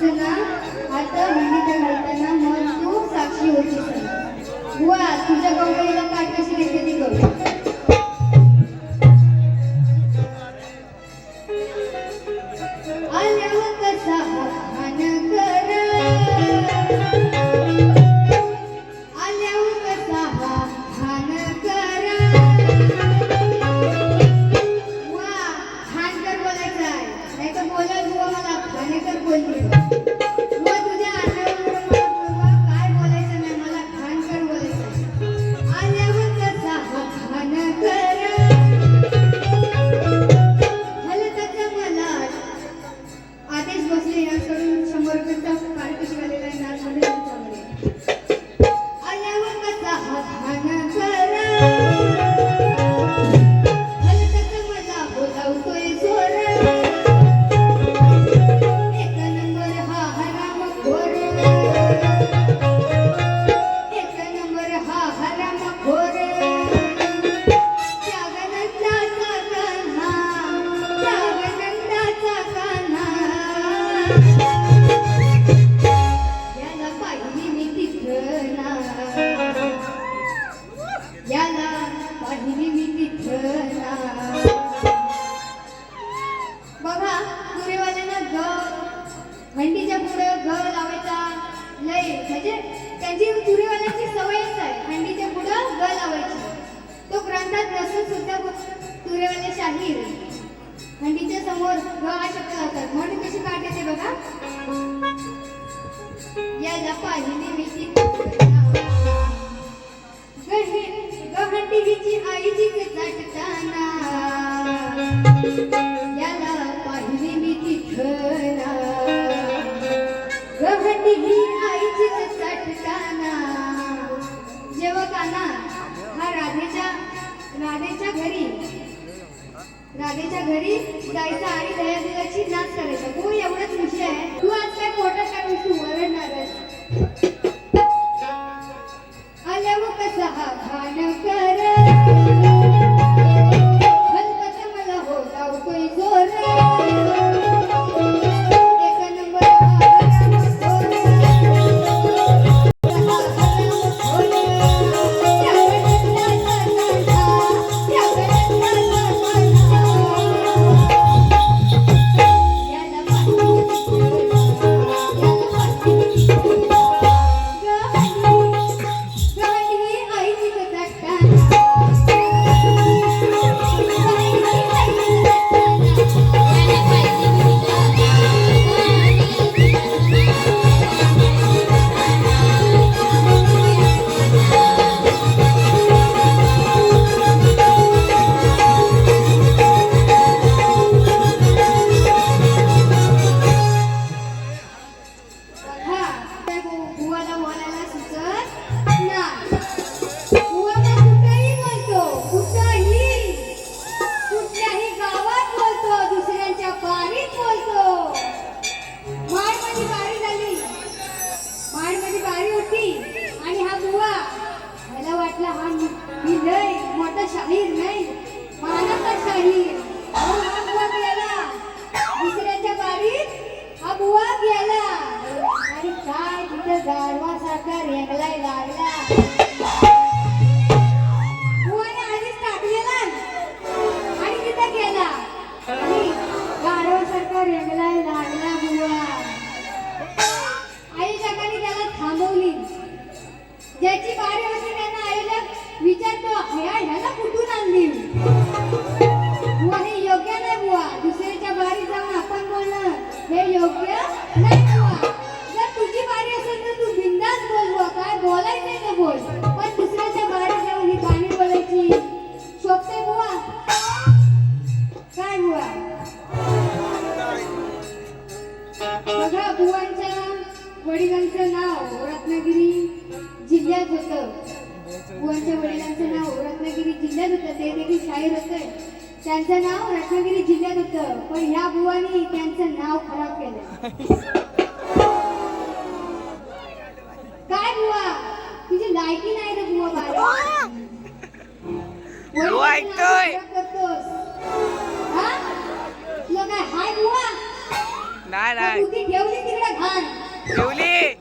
सना आता विविध घडताना मन तू साक्षी होती सना बुवा तुझ्या कंपनीला पाठवा याला पाहिली मी तिथला. गहनी आईची चटकाना जेव्हा काना हा राधेच्या राधेच्या घरी राधेच्या घरी जायचा आणि दया दुधाची नाच करायचा. तो एवढंच विषय आहे. तू आज काय मोठा काय तू ओरडणार ಕರಿಯ ಕಲೈವಾಗಲ बापूंच्या वडिलांचं नाव रत्नागिरी जिल्ह्यात होतं. बुवांच्या वडिलांचं नाव रत्नागिरी जिल्ह्यात होतं. ते देखील शाहीर होते त्यांचं नाव रत्नागिरी जिल्ह्यात होतं. पण ह्या बुवानी त्यांचं नाव खराब केलं. काय बुवा? तुझी लायकी नाही रे बुवा करतोस. नाही नाही. ठेवली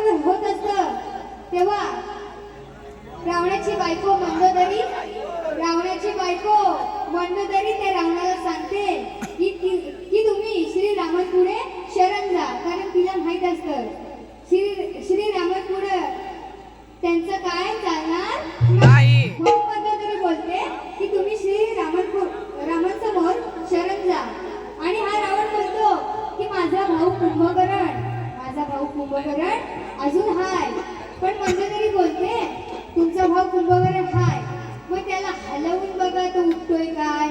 रावणाबरोबर होत असतं तेव्हा रावणाची बायको मंदोदरी रावणाची बायको मंदोदरी त्या रावणाला सांगते की तुम्ही श्रीरामापुढे शरण जा कारण तिला माहीत असतं. श्री श्रीरामापुढे त्यांचं काय चालणार? नाही. मंदोदरी बोलते की तुम्ही श्री रामांपु रामांसमोर शरण जा. आणि हा रावण बोलतो की माझा भाऊ कुंभकर्ण माझा भाऊ कुंभकरण अजून हाय. पण मंदोदरी बोलते तुमचा भाऊ कुंभकरण हाय. मग त्याला हलवून बघा तो उठतोय काय.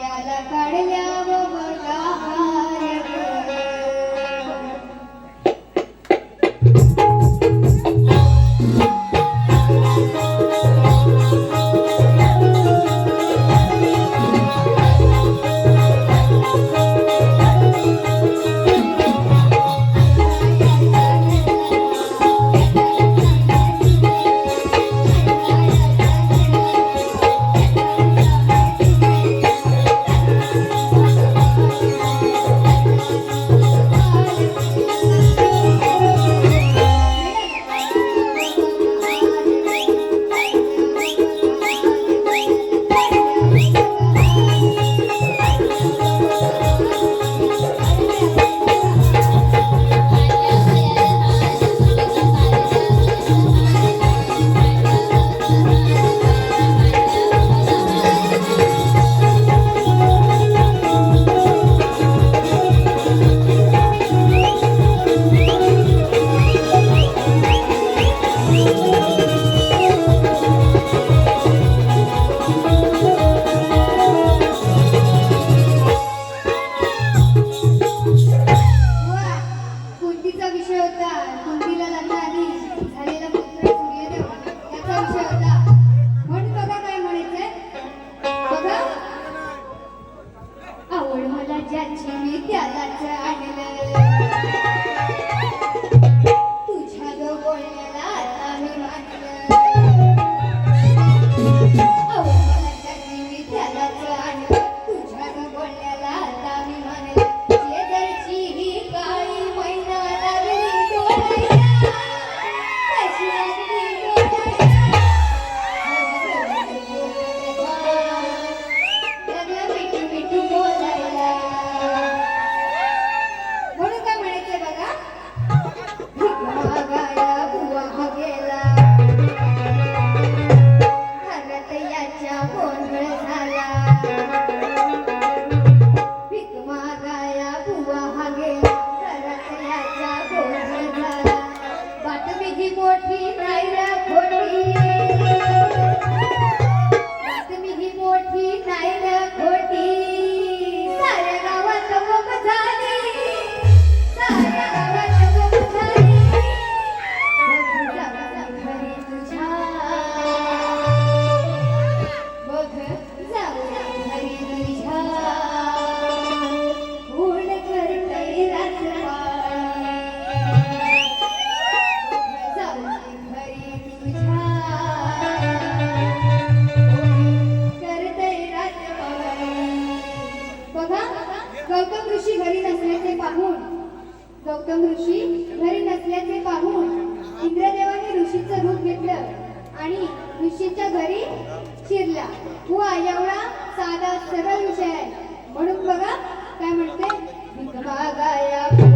ಕಡಲ ಕಡಲ घरी नसल्याचे पाहून इंद्रदेवाने ऋषीचं रूप घेतलं आणि ऋषीच्या घरी शिरला. हुआ एवढा साधा सरळ विषय आहे. म्हणून बघा काय म्हणते?